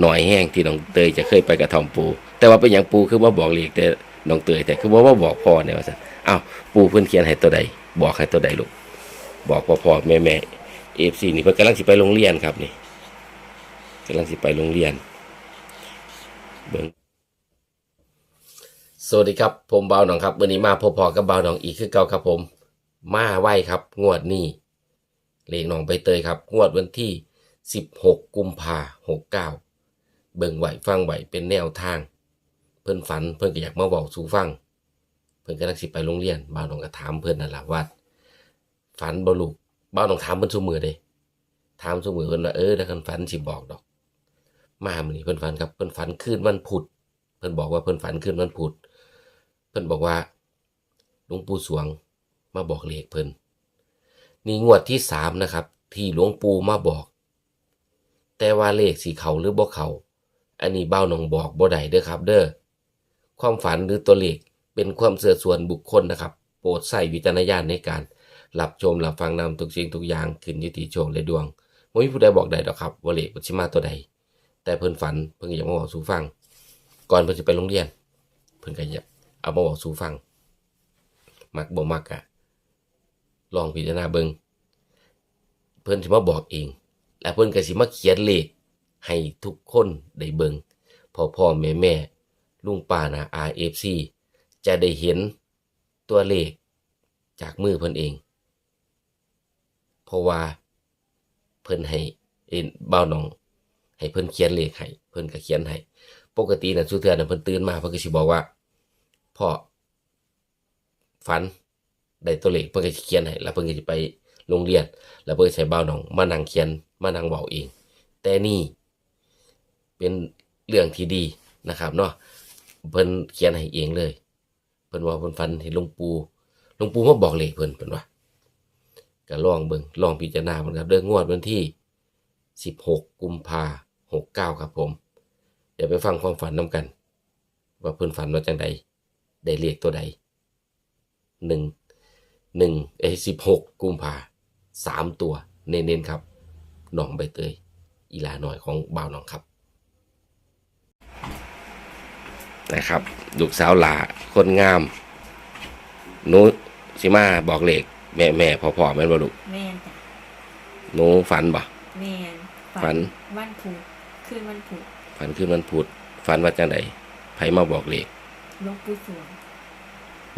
หน่อยแห้งที่น้องเตยจะเคยไปกระทอมปู แต่ว่าเป็นอย่างปูคือว่าบอกเลขแต่น้องเตยแต่คือว่าว่าบอกพ่อเนี่ยว่าซั่นอ้าวปูเพิ่อนเขียนให้ตัวใด บอกให้ตัวใดลูกบอกพ่อพ่อแม่แม่เอฟซีนี่เพิ่นกำลังสิไปโรงเรียนครับนี่กำลังสิไปโรงเรียนเบิ่งสวัสดีครับ ผมเบาหนองครับวันนี้มาพบพอกับเบาหนองอีกคือเก่าครับผม มาไหวครับ งวดนี้เลขหนองใบเตยครับ งวดวันที่ 16 กุมภาหกเก้า เบิ่งไหวฟังไหวเป็นแนวทาง เพิ่นฝันเพิ่นก็อยากมาบอกสู่ฟัง เพิ่นก็นักสิไปโรงเรียนบ้าวหนองก็ถามเพิ่นนั่นล่ะว่าฝันบ่ลูกบ้าวหนองถามเพิ่นซุมือเด้ถามซุมือเพิ่นว่าเออถ้าคันฝันสิบอกดอก มามื้อนี้เพิ่นฝันครับเพิ่นฝันคืนวันพุธเพิ่นบอกว่าเพิ่นฝันคืนวันพุธเพิ่นบอกว่าหลวงปู่สวงมาบอกเลขเพิ่นนี่งวดที่สามนะครับ ที่หลวงปู่มาบอก แต่ว่าเลขสีเขาหรือบ่เขา อันนี้เบ้าหนองบอกบ่ได้เด้อครับเด้อความฝันหรือตัวเลขเป็นความเสื่อส่วนบุคคลนะครับ โปรดใส่วิจารณญาณในการรับชมรับฟังนำทุกสิ่งทุกอย่างขึ้นยู่ที่โชคและดวงไม่มีผู้ใดบอกได้ดอกครับว่าเลขมันสิมาตัวใด แต่เพิ่นฝันเพิ่นอยากมาบอกสู่ฟัง ก่อนเพิ่นสิไปโรงเรียน เพิ่นก็อยากเอามาบอกสู่ฟัง มักบ่มักอะลองพิจารณาเบิงเพิ่นสิมาบอกเอง และเพิ่นก็สิมาเขียนเลข ให้ทุกคนได้เบิงพ่อพ่อแม่แม่ลุงป้านะ RFC จะได้เห็นตัวเลขจากมือเพิ่นเอง เพราะว่าเพิ่นให้เอ็นเบ้าน้อง ให้เพิ่นเขียนเลขให้เพิ่นก็เขียนให้ปกติน่ะสุเทื่อน่ะเพิ่นตื่นมาเพิ่นก็สิบอกว่าพ่อฝันได้ตัวเลขเพิ่นก็สิเขียนให้แล้วเพิ่นก็สิไปโรงเรียน แล้วเพิ่นใช้เบ้าน้อง มานั่งเขียนมานั่งเว้าเอง แต่นี่ เป็นเรื่องที่ดีนะครับเนาะเพิ่นเขียนให้เองเลย เพิ่นว่าเพิ่นฝันเห็นหลวงปู่หลวงปู่มาบอกเลขเพิ่นเพิ่นว่าก็ลองเบิ่งลองพิจารณาเพิ่นครับเรื่องงวดวันที่ 16 กุมภา69ครับผม เดี๋ยวไปฟังความฝันนํกัน ว่าเพิ่นฝันว่าจังใดได้เลขตัวใดหนึ่งหนึ่งเอ้สิบหกกุมภาสามตัว เน้นๆครับหนองใบเตยอีหลาหน่อยของบ่าวหนองครับ นะครับลูกสาวหลาคนงามหนูสิมาบอกเลขแม่แม่พ่อพ่อแม่นบ่ลูกแม่นจ้ะหนูฝันบ่แม่นฝันวันพุธคืนวันพุธฝันขึ้นมันพุธฝันว่าจังไดไผมาบอกเลขหลวงปู่สวง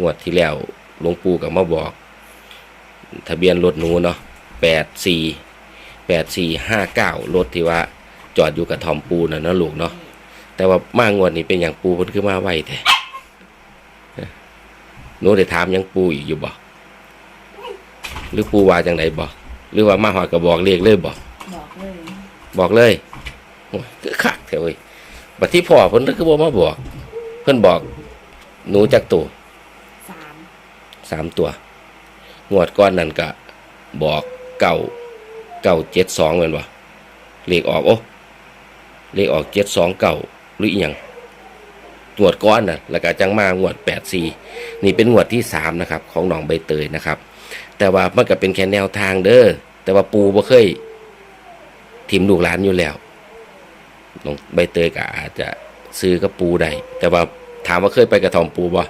งวดที่แล้วหลวงปู่ก็มาบอก ทะเบียนรถหนูเนาะแปดสี่แปดสี่ห้าเก้ารถที่ว่าจอดอยู่กับทอมปูน่ะเนาะลูกเนาะ แต่ว่ามางวดนี้เป็นอย่างปูเพิ่นคือมาไวแท้หนูได้ถามหยังปูอีกอยู่บ่หรือปูว่าจังไดบ่หรือว่ามาหอดก็บอกเลขเลยบ่บอกเลยบอกเลยโอ้ยคือคักแท้เว้ยบัดที่พ่อเพิ่นก็คือบ่มาบอก เพิ่นบอก หนูจักตัวสามสามตัวงวดก้อนนั่นก็บอกเก้าเก้าเจ็ดสองแมันบ่เลขออกโอ้เลขออกเจ็ดสองเก้า หรืออีหยังงวดก้อนนะแล้วก็จังมางวดแปดสี่นี่เป็นงวดที่สามนะครับของหนองใบเตยนะครับ แต่ว่ามันก็เป็นแค่แนวทางเด้อแต่ว่าปูบ่เคยทิมลูกหลานอยู่แล้วหนองใบเตยก็อาจจะซื้อกับปูได้แต่ว่าถามว่าเคยไปกระทอมปูบ่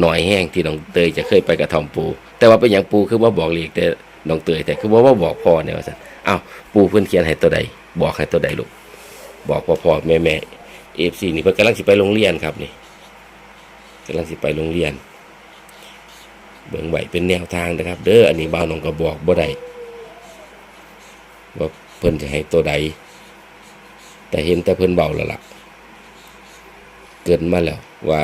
หน่อยแห้งที่หนองเตยจะเคยไปกระทอมปู แต่ว่าเป็นอย่างปูคือว่าบอกเลขแต่หนองเตยแต่คือว่าว่าบอกพ่อเนี่ยว่าสันอ้าวปูเพิ่อนเขียนให้ตัวใดบอกให้ตัวใดลูกบอกพ่อพ่อแม่แม่ เอฟซีนี่เพิ่นกำลังสิไปโรงเรียนครับนี่กำลังสิไปโรงเรียน เบิ่งไหวเป็นแนวทางนะครับ เด้ออันนี้บ่าวน้องก็บอกบ่ได้ว่าเพิ่นจะให้ตัวใด แต่เห็นแต่เพิ่นเบาแล้วล่ะ เกินมาแล้วว่า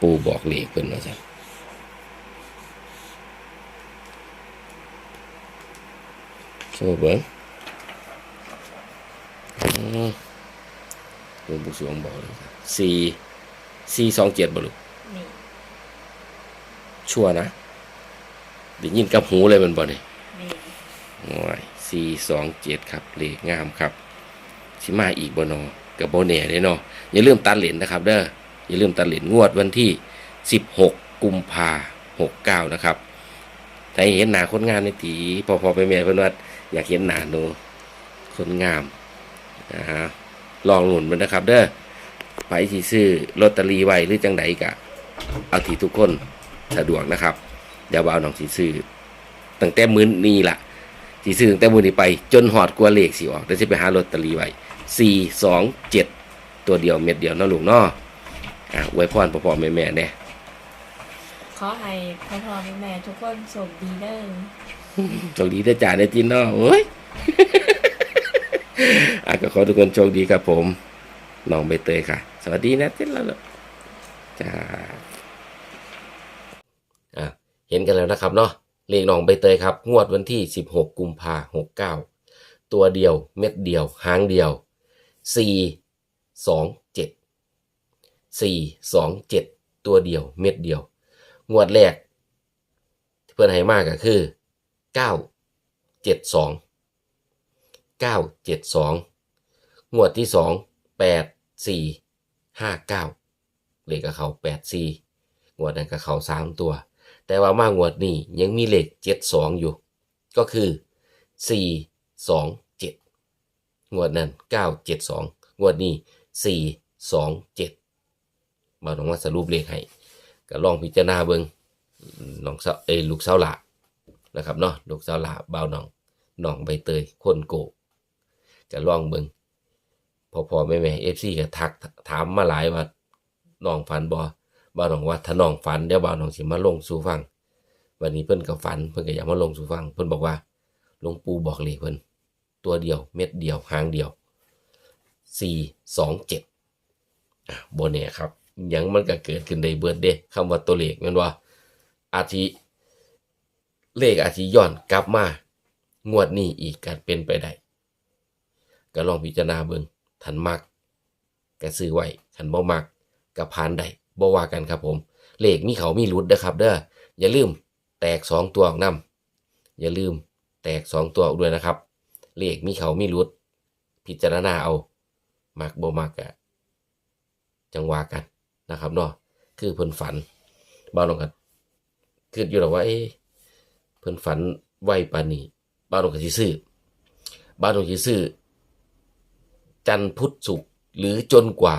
ปูบอกเลขเพิ่นว่าซั่นโซ่เบิ่ง หลวงปู่สวงบอกเลยสี่สี่สองเจ็ดบ่ลูกนี่ชัวร์นะได้ยินกับหูเลยแมันบ่นี่นี่โอ้ยสี่สองเจ็ดครับเลขงามครับสิมาอีกบ่นอกับโบเน่เด้เนาะอย่าลืมตัดเหรียญนะครับเด้ออย่าลืมตัดเหรียญงวดวันที่ 16 กุมภาหกเก้านะครับถ้าเห็นหนาคนงามในตีพอพอไปแม่เพิ่นว่าอยากเห็นหนาหนูคนงามนะฮะ ลองหนุนมันนะครับ เด้อไปที่ซื้อลอตเตอรี่ไว้หรือจังใดกะ เอาที่ทุกคนสะดวกนะครับ เดี๋ยวบ่าวน้องสิซื้อตั้งแต่มื้อนี้ล่ะสิซื้อตั้งแต่มื้อนี้ไป จนหอดกว่าเลขสิออกเดี๋ยวสิไปหาลอตเตอรี่ไว้สี่สองเจ็ดตัวเดียวเม็ดเดียวเนาะลูกเนาะอะอวยพรพ่อๆแม่ๆเนี่ยขอให้พ่อพ่อแม่แม่ทุกคนโชคดีเด้อโชคดีได้อจ่าได้อจินเนาะโอ้ย อะก็ขอทุกคนโชคดีครับผมน้องใบเตยค่ะ สวัสดีนะจินแล้วจ้าอะเห็นกันแล้วนะครับเนาะเลขน้องใบเตยครับ งวดวันที่ 16 กุมภาหกเก้าตัวเดียวเม็ดเดียวหางเดียว 4 2 7 4 2 7 ตัวเดียวเม็ดเดียว งวดแรกเพื่อนให้มากก็คือเก้า เจ็ดสองเก้าเจ็ดสองงวดที่สองแปดสี่ห้าเก้าเลขกับเขาแปดสี่งวดนั้นกับเขาสามตัว แต่ว่ามางวดนี้ยังมีเลขเจ็ดสองอยู่ ก็คือสี่สองเจ็ดงวดนั้นเก้าเจ็ดสองงวดนี้สี่สองเจ็ดมาลองมาสรุปเลขให้ก็ลองพิจารณาเบิงน้องสาเอลูกสาวหละนะครับเนาะลูกสาวหลาบ่าวน้องน้องใบเตยคนโก จะลองเบิงพอพอแม่แม่เอฟซีก็ทักถามมาหลายว่าน้องฝันบ่บ่าวน้องว่าถ้าน้องฝันเดี๋ยวบ่าวน้องสิมาลงสู่ฟัง วันนี้เพิ่นก็ฝันเพิ่นก็อยากมาลงสู่ฟัง เพิ่นบอกว่าหลวงปู่บอกเลยเพิ่นตัวเดียวเม็ดเดียวหางเดียวสี่สองเจ็ดอะโบเน่ครับหยังมันก็เกิดขึ้นในเบิร์ดเด้คำว่าตัวเลขมันว่า อาทิเลขอาจจะย้อนกลับมา งวดนี้อีกการเป็นไปได้ ก็ลองพิจารณาเบิ่งทันมักก็ซื้อไว้ทันบ่มักก็ผ่านได้บ่ว่ากันครับผมเลขมีเขามีรุดนะครับเด้ออย่าลืมแตกสองตัวออกนำอย่าลืมแตกสองตัวออกด้วยนะครับ เลขมีเขามีรุด พิจารณาเอามักบ่มักอะจังว่ากันนะครับเนาะคือเพิ่นฝันบ่าวลงกันคิดอยู่หรอกว่าเอ๊ะเพิ่นฝันไวปานนี้บ้านหลวงกสิซื้อบ้านหลวงสิซื้อ จันทร์พุธศุกร์หรือจนกว่า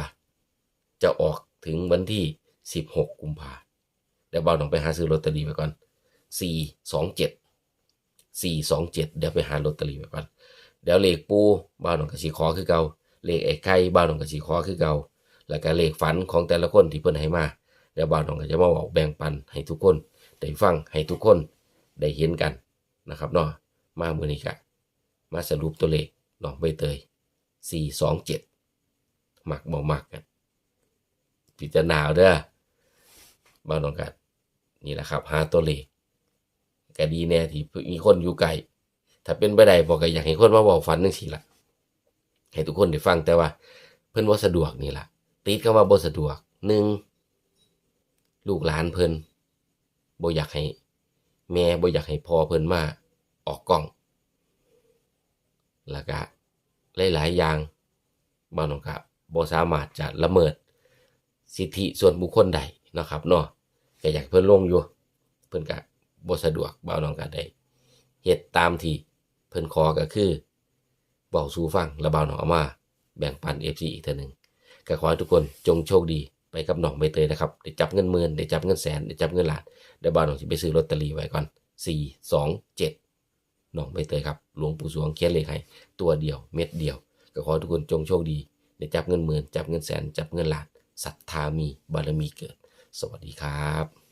จะออกถึงวันที่ 16 กุมภาเดี๋ยวบ้านหลวงไปหาซื้อลอตเตอรี่ไว้ก่อน 427 427 เดี๋ยวไปหาลอตเตอรี่ไว้ก่อน เดี๋ยวเลขปูบ้านหลวงกสิขอคือเก่าเลขไอ้ไข่บ้านหลวงกสิขอคือเก่าแล้วก็เลขฝันของแต่ละคนที่เพิ่นให้มาเดี๋ยวบ้านหลวงก็จะมาบอกแบ่งปันให้ทุกคนได้ฟังให้ทุกคนได้เห็นกันนะครับเนาะมาเมือนี้กะมาสรุปตัวเลขน้องใบเตย 427มักบ่มักกันพิจารณาเอาเด้อบ้านน้องกันนี่แหละครับหาตัวเลขก็ดีแน่ที่มีคนอยู่ไกลถ้าเป็นไปได้บอกก็อยากให้คนมาบอกฝันนึงสิละให้ทุกคนได้ฟังแต่ว่า เพิ่นบ่สะดวกนี่ล่ะติดคำว่าบ่สะดวกหนึ่งลูกหลานเพิ่นบ่อยากให้ แม่บ่อยากให้พ่อเพิ่นมาออกกล้อง แล้วก็ หลาย ๆ อย่างบางน้องก็บ่สามารถจะละเมิด สิทธิส่วนบุคคลใดนะครับเนาะก็อยากเพิ่นลงอยู่ เพิ่นก็บ่สะดวกบ่าวน้องก็ได้เฮ็ดตามที่เพิ่นขอก็คือเว้าสู่ฟังแล้วบ่าวน้องเอามา แบ่งปัน FC อีกเทื่อหนึงก็ขอให้ทุกคนจงโชคดีไปกับน้องใบเตยนะครับได้จับเงินหมื่นได้จับเงินแสนได้จับเงินล้านเดี๋ยวบ้านหลวงสิไปซื้อลอตเตอรี่ไว้ก่อนสี่สองเจ็ด น้องใบเตยครับหลวงปู่สวงเขียนเลขให้ตัวเดียวเม็ดเดียว ก็ขอทุกคนจงโชคดีได้จับเงินหมื่นจับเงินแสนจับเงินล้านศรัทธามีบารมีเกิด สวัสดีครับ